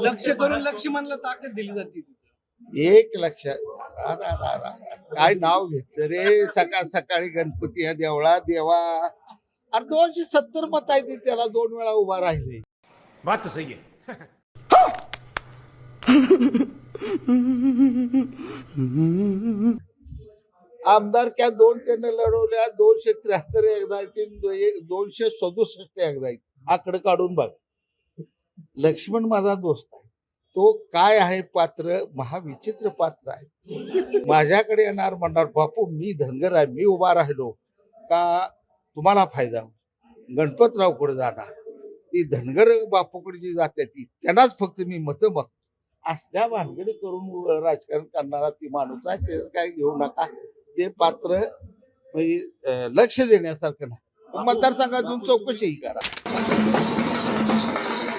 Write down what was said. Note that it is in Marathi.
लक्ष करून लक्ष्मणला ताकद दिली जाते एक लक्षात रा, रा, रा, रा, रा. काय नाव घ्यायचं रे? सकाळ सकाळी गणपती या देवळा देवा. अरे दोनशे सत्तर मत आहे ते त्याला दोन वेळा उभा राहिले. बात तो सही है आमदार क्या दोन त्यानं लढवल्या दोनशे त्र्याहत्तर एकदा येतील दो- दोनशे सदुसष्ट एकदा येईल आकडे काढून बघ. लक्ष्मण माझा दोस्त आहे. तो काय आहे पात्र? महाविचित्र पात्र आहे. माझ्याकडे येणार म्हणणार बापू मी धनगर आहे मी उभा राहिलो. का तुम्हाला फायदा होईल. गणपतरावकडे जाणार? ती धनगर बापूकडे जी जाते ती त्यांनाच फक्त मी मतं बघ असल्या भानगडी करून राजकारण करणारा ती माणूस आहे ते काय घेऊ नका. ते पात्र म्हणजे, लक्ष देण्यासारखं नाही. मतदारसंघातून चौकशीही करा.